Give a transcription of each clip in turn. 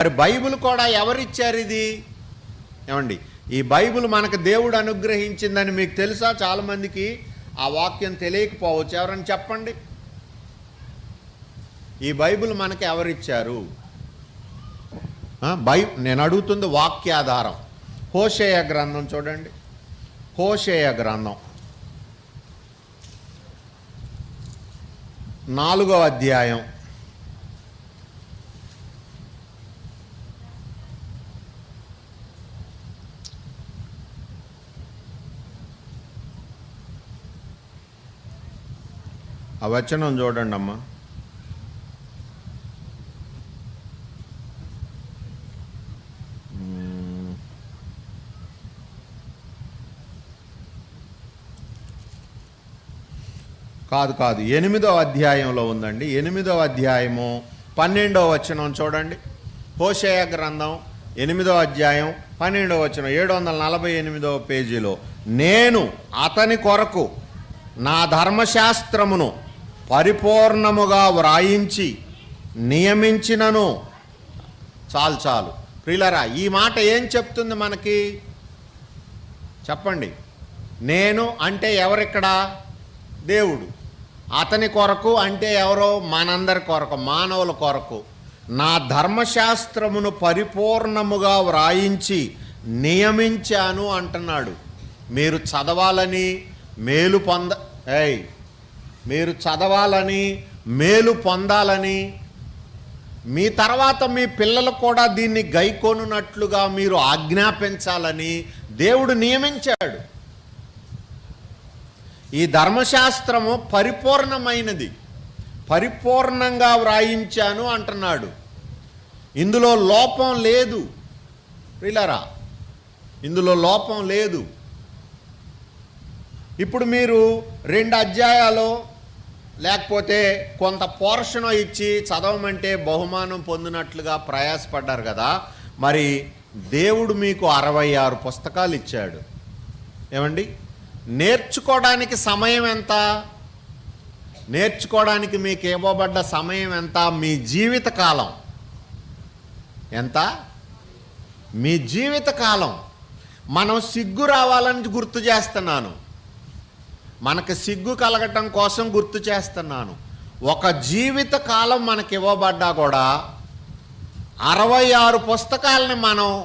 మరి బైబిల్ కూడా ఎవరిచ్చారు ఇది ఏమండి ఈ బైబిల్ మనకు దేవుడు అనుగ్రహించిందని మీకు తెలుసా? చాలామందికి ఆ వాక్యం తెలియకపోవచ్చు. ఎవరని చెప్పండి. ఈ బైబిల్ మనకు ఎవరిచ్చారు? బై నేను అడుగుతుంది వాక్యాధారం. హోషేయ గ్రంథం చూడండి. హోషేయ గ్రంథం. నాలుగో అధ్యాయం. ఆ వచనం చూడండి అమ్మా కాదు కాదు. ఎనిమిదో అధ్యాయంలో ఉందండి. ఎనిమిదో అధ్యాయము పన్నెండో వచనం చూడండి. హోషేయ గ్రంథం ఎనిమిదో అధ్యాయం పన్నెండో వచనం ఏడు వందల నలభై ఎనిమిదవ పేజీలో నేను అతని కొరకు నా ధర్మశాస్త్రమును పరిపూర్ణముగా వ్రాయించి నియమించినను చాలు చాలు. ప్రియులరా ఈ మాట ఏం చెప్తుంది మనకి? చెప్పండి. నేను అంటే ఎవరిక్కడ? దేవుడు. అతని కొరకు అంటే ఎవరో? మనందరి కొరకు మానవుల కొరకు. నా ధర్మశాస్త్రమును పరిపూర్ణముగా వ్రాయించి నియమించాను అంటున్నాడు. మీరు చదవాలని మేలు పొంద ఏయ్ మీరు చదవాలని మేలు పొందాలని మీ తర్వాత మీ పిల్లలు కూడా దీన్ని గైకోనున్నట్లుగా మీరు ఆజ్ఞాపించాలని దేవుడు నియమించాడు. ఈ ధర్మశాస్త్రము పరిపూర్ణమైనది. పరిపూర్ణంగా వ్రాయించాను అంటున్నాడు. ఇందులో లోపం లేదు. ప్రిలరా ఇందులో లోపం లేదు. ఇప్పుడు మీరు రెండు అధ్యాయాలు లేకపోతే కొంత పోర్షన్ ఇచ్చి చదవమంటే బహుమానం పొందినట్లుగా ప్రయాసపడ్డారు కదా. మరి దేవుడు మీకు అరవై ఆరు పుస్తకాలు ఇచ్చాడు. ఏమండి? నేర్చుకోవడానికి సమయం ఎంత? నేర్చుకోవడానికి మీకు ఇవ్వబడ్డ సమయం ఎంత? మీ జీవిత కాలం ఎంత? మీ జీవిత కాలం. మనం సిగ్గు రావాలని గుర్తు చేస్తున్నాను. మనకు సిగ్గు కలగటం కోసం గుర్తు చేస్తున్నాను. ఒక జీవిత కాలం మనకి ఇవ్వబడ్డా కూడా అరవై ఆరు పుస్తకాలని మనం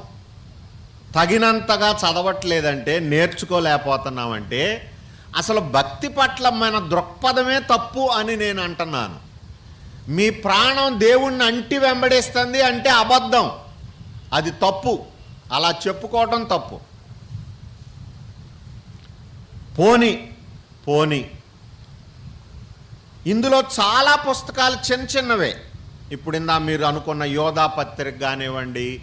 తగినంతగా చదవట్లేదంటే నేర్చుకోలేకపోతున్నామంటే అసలు భక్తి పట్ల మన దృక్పథమే తప్పు అని నేను అంటున్నాను. మీ ప్రాణం దేవుణ్ణి అంటి వెంబడిస్తుంది అంటే అబద్ధం. అది తప్పు. అలా చెప్పుకోవటం తప్పు. పోని పోని. ఇందులో చాలా పుస్తకాలు చిన్న చిన్నవే. ఇప్పుడు ఇందా మీరు అనుకున్న యోధా పత్రిక కానివ్వండి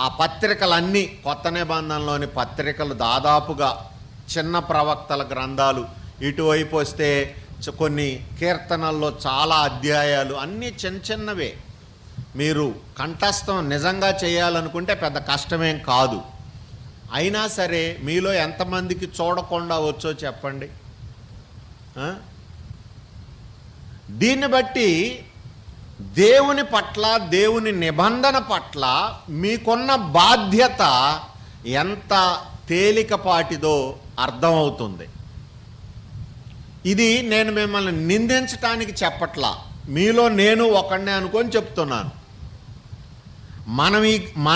ఆ పత్రికలన్నీ కొత్త నిబంధనలోని పత్రికలు దాదాపుగా చిన్న ప్రవక్తల గ్రంథాలు. ఇటువైపు వస్తే కొన్ని కీర్తనల్లో చాలా అధ్యాయాలు అన్నీ చిన్న చిన్నవే. మీరు కంఠస్థం నిజంగా చేయాలనుకుంటే పెద్ద కష్టమేం కాదు. అయినా సరే మీలో ఎంతమందికి చూడకుండా వచ్చో చెప్పండి. దీన్ని బట్టి దేవుని పట్ల దేవుని నిబంధన పట్ల మీకున్న బాధ్యత ఎంత తేలికపాటిదో అర్థమవుతుంది. ఇది నేను మిమ్మల్ని నిందించటానికి చెప్పట్లా. మీలో నేను ఒకడినే అనుకొని చెప్తున్నాను. మనం ఈ మన